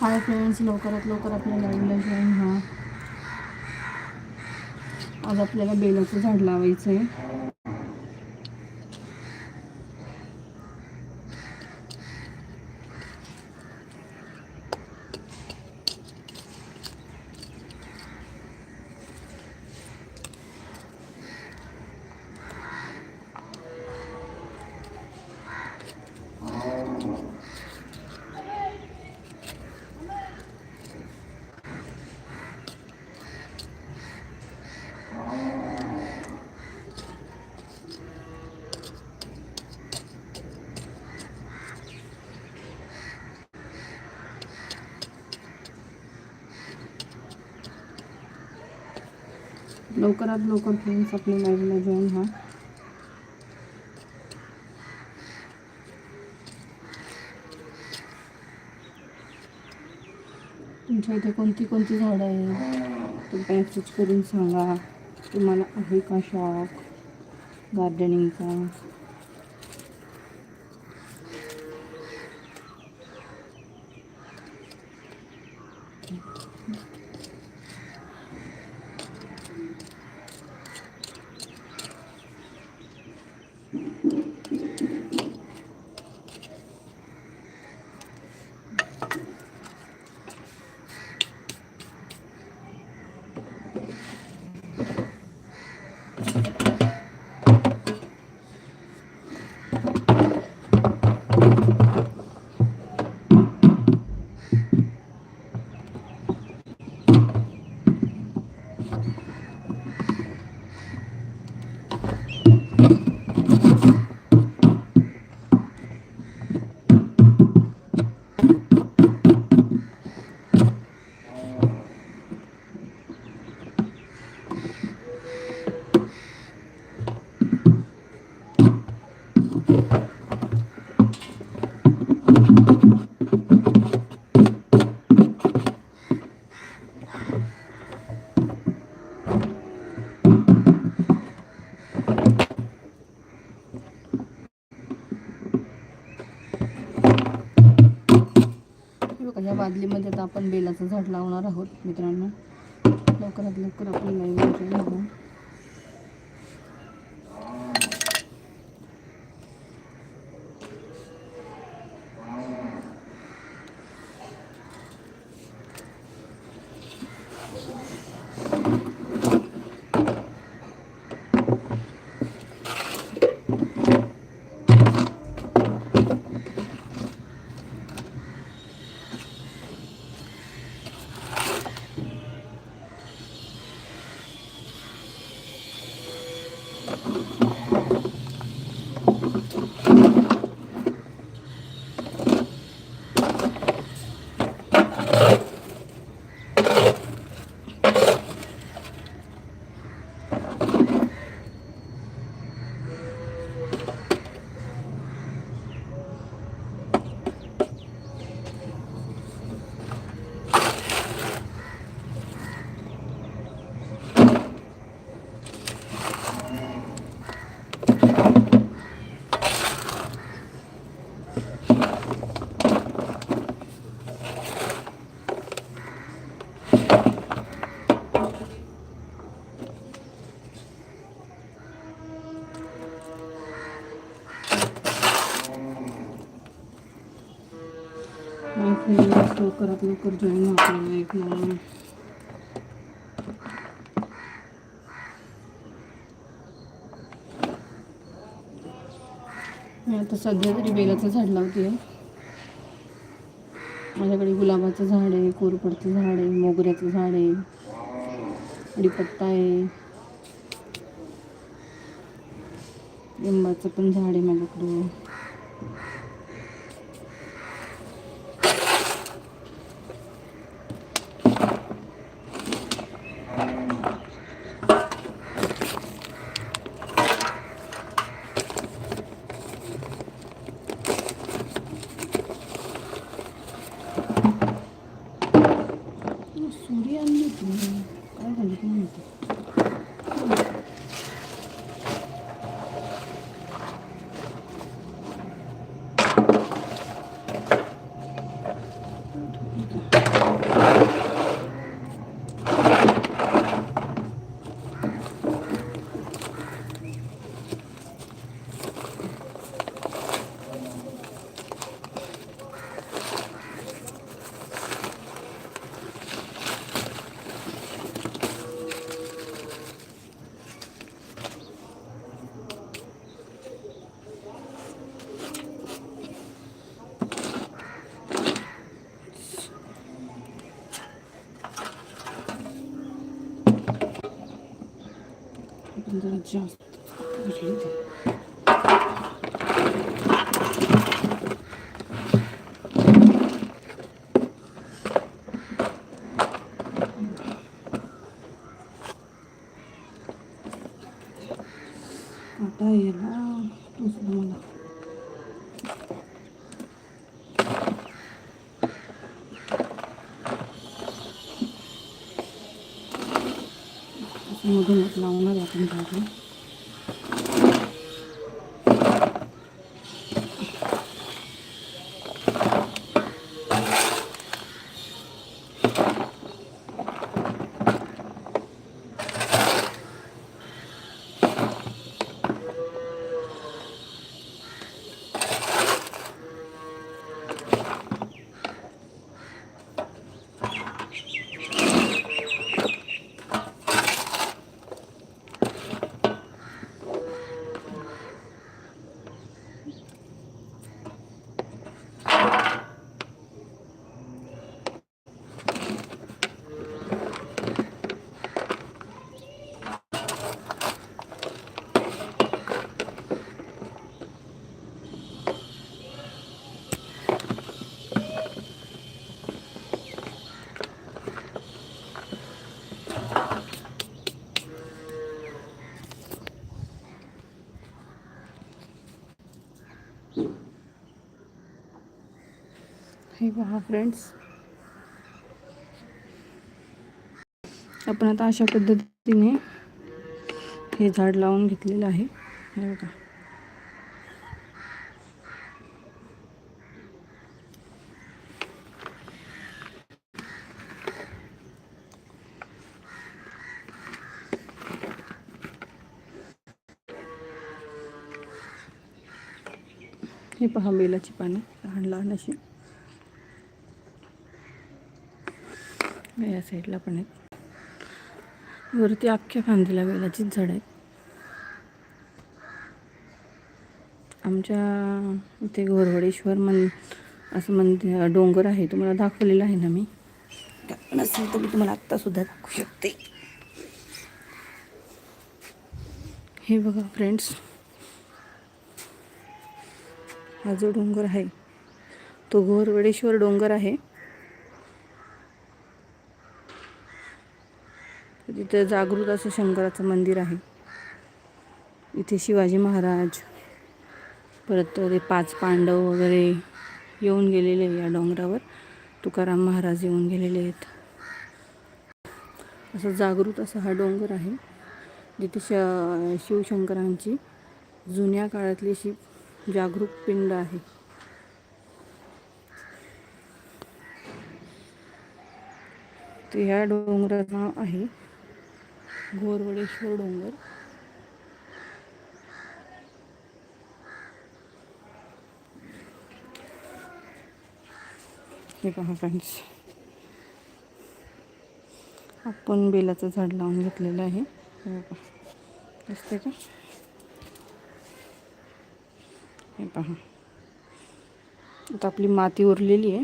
Hi friends लवकरात लवकर आपल्या लाईव्हला जॉईन व्हा. आज आपल्याला बेलाचं झाड लावायचं आहे लवकरात लवकर फ्रेंड्स आपल्या लाईव्हला जॉईन व्हा. तुमच्या इथे कोणती कोणती झाडं आहेत? तुम्ही मेसेज करून सांगा. तुम्हाला आहे का शॉक गार्डनिंगचा हे बघा या बादलीमध्ये आता आपण बेलाचं झाड लावणार आहोत मित्रांनो. लवकरात लवकर आपण लाईव्ह सध्या तरी बेलाचं झाड लावते माझ्याकडे गुलाबाचं झाड आहे कोरपडचं झाड आहे मोगऱ्याचं झाड आहे कडीपत्ता आहे. लिंबाचं पण झाड आहे माझ्याकडं. जरा जास्त भरली ते. आता याला दुसरं मला असं मधूनच लावणार आहे आपण भाजी हे पहा फ्रेंड्स आपण आता अशा पद्धतीने हे झाड लावून घेतलेलं आहे. हे बघा. हे पहा बेलाची पाने लहान लहान अशी. या साईडला पण आहेत. वरती अख्ख्या फांदीला बेलाचीच झाड आहेत. आमच्या इथे घोरवडेश्वर मन असं मंदिर डोंगर आहे. तुम्हाला दाखवलेलं आहे ना मी? नसेल तर मी तुम्हाला आत्तासुद्धा दाखवू शकते. हे बघा फ्रेंड्स हा जो डोंगर आहे तो घोरवडेश्वर डोंगर आहे. तिथे जागृत असं शंकराचं मंदिर आहे. इथे शिवाजी महाराज परत ते पाच पांडव वगैरे येऊन गेलेले आहे या डोंगरावर. तुकाराम महाराज येऊन गेलेले आहेत. असं जागृत असा हा डोंगर आहे जिथे श शिवशंकरांची जुन्या काळातली अशी जागरूक पिंड आहे. तर ह्या डोंगराचं नाव आहे घोरवडेश्वर डोंगर. हे पहा फ्रेंड्स आपण बेलाचं झाड लावून घेतलेलं आहे. दिसते का? हे पहा. आता आपली माती उरलेली आहे.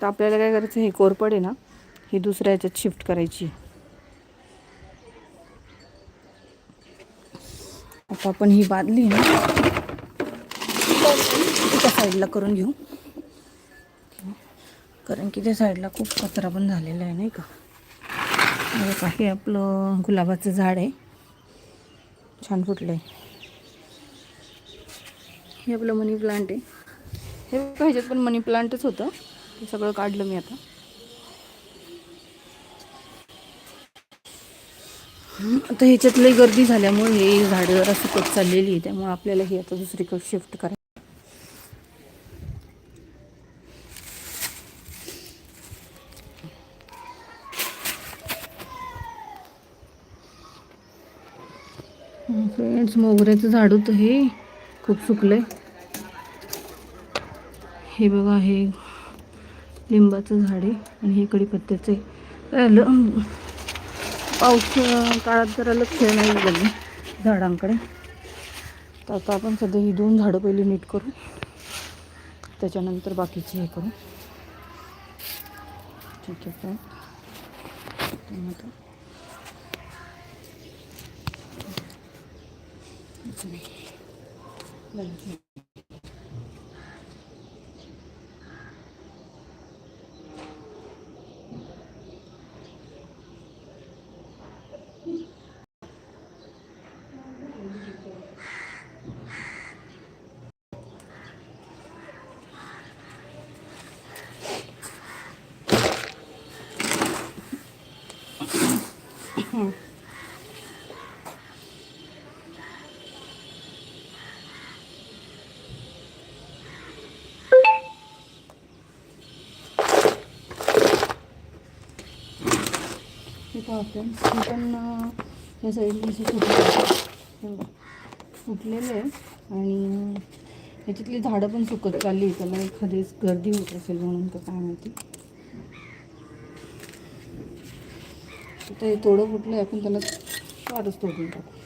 तर आपल्याला काय करायचं हे कोरपड आहे ना? ही दुसऱ्या ह्याच्यात शिफ्ट करायची. आता आपण ही बादली ना एका साईडला करून घेऊ. कारण की त्या साईडला खूप कचरा पण झालेला आहे नाही का? हे हे आपलं गुलाबाचं झाड आहे. छान फुटलं आहे हे आपलं मनी प्लांट आहे. हे पाहिजेत पण मनी प्लांटच होतं. ते सगळं काढलं मी आता. आता ह्याच्यात लई गर्दी झाल्यामुळे हे झाडं जरा सुकत चाललेली आहे त्यामुळे आपल्याला हे आता दुसरीकडे शिफ्ट करायचं. फ्रेंड्स मोगऱ्याचं झाड होतं हे. खूप सुकलंय. हे बघा हे लिंबाचं झाड आहे आणि हे कडीपत्त्याचं आहे. पाऊस काळात जरा लक्ष नाही झालं झाडांकडे. तर आता आपण सध्या ही दोन झाडं पहिली नीट करू. त्याच्यानंतर बाकीचे हे करू. ठीक आहे काय? फ्रेंड्स हे पण अं, या साईडने असे फुटले फुटलेले आहे. आणि ह्याच्यातली झाडं पण सुकत चालली त्याला एखादीच गर्दी होत असेल म्हणून तर काय माहिती. आता हे थोडं फुटलं आपण त्याला फारच तोडून टाकू.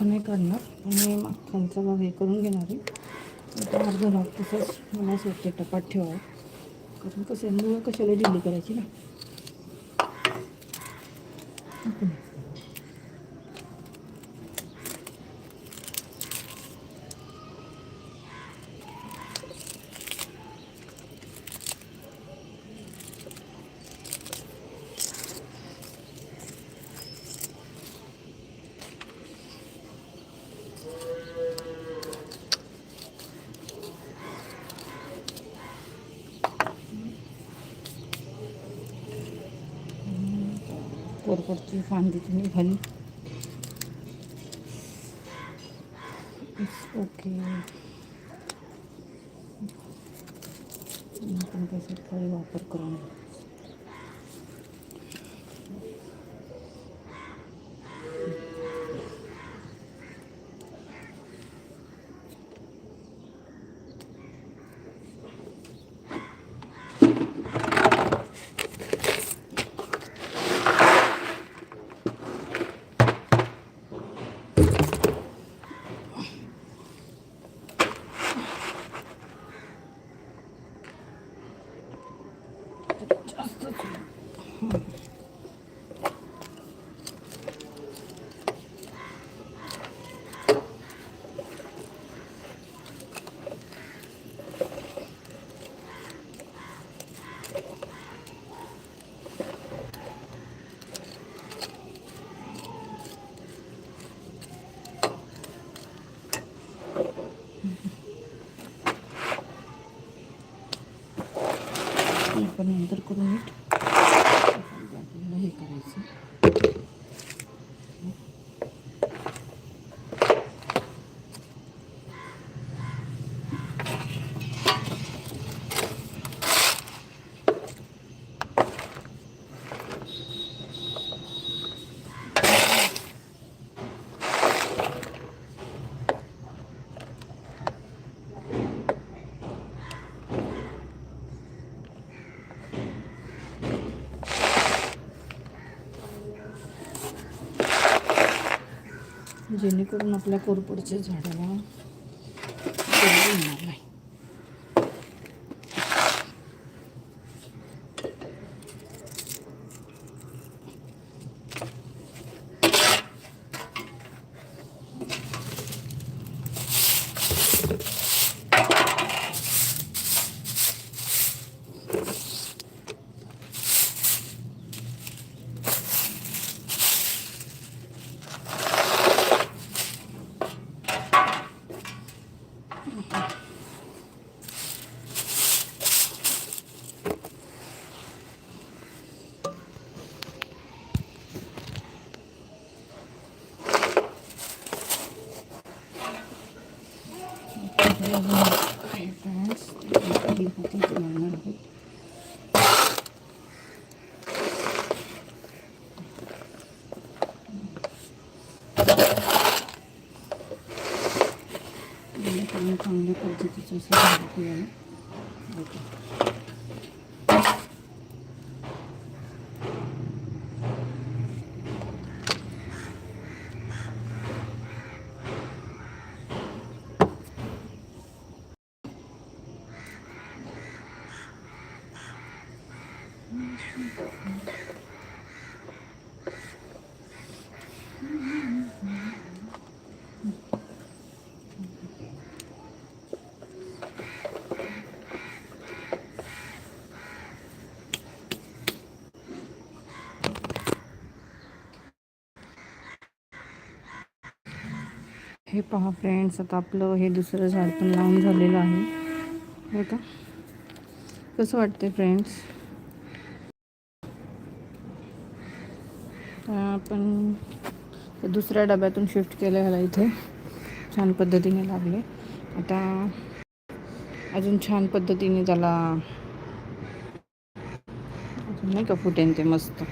हे नाही काढणार पण हे खालचा भाग हे करून घेणार आहे. आता अर्धा भाग तसंच मला असं वाटतं टपात ठेवावं. कारण कसं मुळं कशाला डिली करायची ना? कोरपडची फांदी तुम्ही घाली ओके आपण कसं काही वापर करून con un जेणेकरून आपल्या कोरपडच्या झाडाला असं झाड आपल्याला होतं. हे पहा फ्रेंड्स आता आपलं हे दुसरं झाड पण लावून झालेलं आहे. हो का कसं वाटते फ्रेंड्स? आपण दुसऱ्या डब्यातून शिफ्ट केलं ह्याला इथे. छान पद्धतीने लागले. आता अजून छान पद्धतीने त्याला अजून नाही का फुटेन ते मस्त.